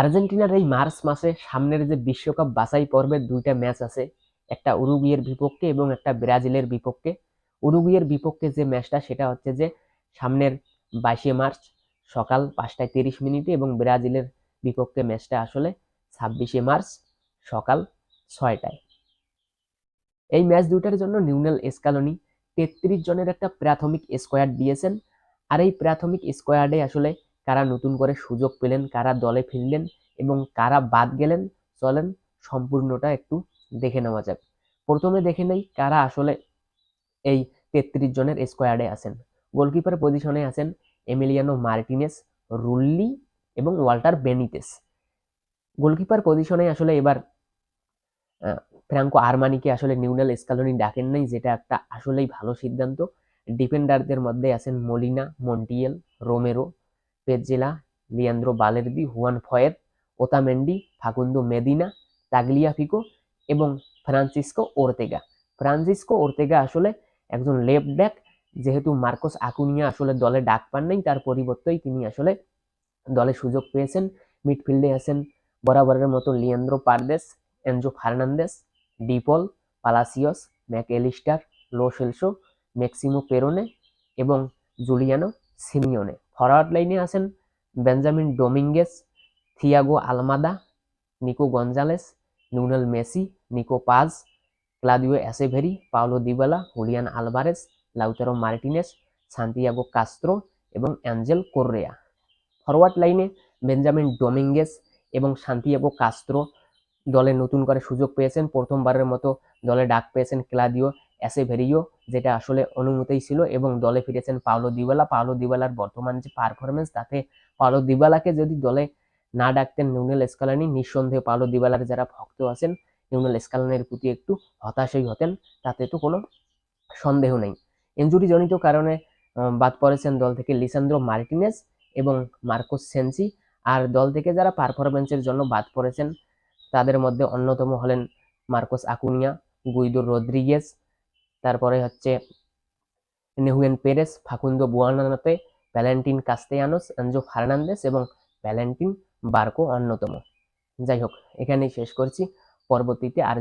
আর্জেন্টিনার এই মার্চ মাসে সামনের যে বিশ্বকাপ বাছাই পর্বের দুইটা ম্যাচ আছে, একটা উরুগুয়ের বিপক্ষে এবং একটা ব্রাজিলের বিপক্ষে। উরুগুয়ের বিপক্ষে যে ম্যাচটা, সেটা হচ্ছে যে সামনের বাইশে মার্চ সকাল পাঁচটায় তিরিশ মিনিটে এবং ব্রাজিলের বিপক্ষে ম্যাচটা আসলে ছাব্বিশে মার্চ সকাল ছয়টায়। এই ম্যাচ দুটার জন্য নিউনেল এসকালনি তেত্রিশ জনের একটা প্রাথমিক স্কোয়াড দিয়েছেন। আর এই প্রাথমিক স্কোয়াডে আসলে কারা নতুন করে সুযোগ পেলেন, কারা দলে ফিরলেন এবং কারা বাদ গেলেন, চলেন সম্পূর্ণটা একটু দেখে নেওয়া যাক। প্রথমে দেখে নেই কারা আসলে এই তেত্রিশ জনের স্কোয়াডে আছেন। গোলকিপার পজিশনে আছেন এমিলিয়ানো মার্টিনেস রুল্লি এবং ওয়াল্টার বেনিতেস গোলকিপার পজিশনে আসলে এবার ফ্র্যাঙ্কো আরমানিকে আসলে নিউনেল স্কালনি ডাকেন নাই, যেটা একটা আসলেই ভালো সিদ্ধান্ত। ডিফেন্ডারদের মধ্যে আছেন Molina Montiel Romero Pezzella Leandro Balerdi, Juan Foyth, Otamendi Facundo Medina Tagliafico এবং ফ্রান্সিসকো ওর্তেগা। ফ্রান্সিসকো ওর্তেগা আসলে একজন লেফট ব্যাক, যেহেতু মার্কোস আকুনিয়া আসলে দলে ডাক পান নাই, তার পরিবর্তেই তিনি আসলে দলে সুযোগ পেয়েছেন। মিডফিল্ডে আছেন বরাবরের মতো Leandro Paredes, Enzo Fernandez, De Paul, Palacios Mac Allister Lo Celso Maximo Perrone এবং জুলিয়ানো সিমিওনে। ফরওয়ার্ড লাইনে আছেন Benjamin Dominguez, Thiago Almada, Nico Gonzalez Lionel Messi, Nico Paz, Claudio Echeverri Paulo Dybala, Julian Alvarez, Lautaro Martinez, Santiago Castro এবং Angel Correa. Forward লাইনে Benjamin Dominguez এবং Santiago Castro দলে নতুন করে সুযোগ পেয়েছেন। প্রথমবারের মতো দলে ডাক পেয়েছেন ক্লাদিও অ্যাসেভেরিও যেটা আসলে অনুমতিই ছিল এবং দলে ফিরেছেন পাওলো দিবালা। পাওলো দিবালার বর্তমান যে পারফরমেন্স তাতে পাওলো দিবালাকে যদি দলে না ডাকতেন নিউনেল স্কালানি নিঃসন্দেহে পাওলো দিবালার যারা ভক্ত আছেন নিউনেল স্কালানের প্রতি একটু হতাশই হতেন, তাতে তো কোনো সন্দেহ নেই। ইঞ্জুরি জনিত কারণে বাদ পড়েছেন দল থেকে লিসান্দ্রো মার্টিনেস এবং মার্কোস সেন্সি। আর দল থেকে যারা পারফরমেন্সের জন্য বাদ পড়েছেন, তাদের মধ্যে অন্যতম হলেন মার্কোস আকুনিয়া গুইদো রদ্রিগেস তারপরে হচ্ছে Nehuen Perez, Facundo Buonanotte Valentin Castellanos, Enzo Fernandez এবং ভ্যালেন্টিন বার্কো অন্যতম। যাই হোক, এখানেই শেষ করছি। পরবর্তীতে আর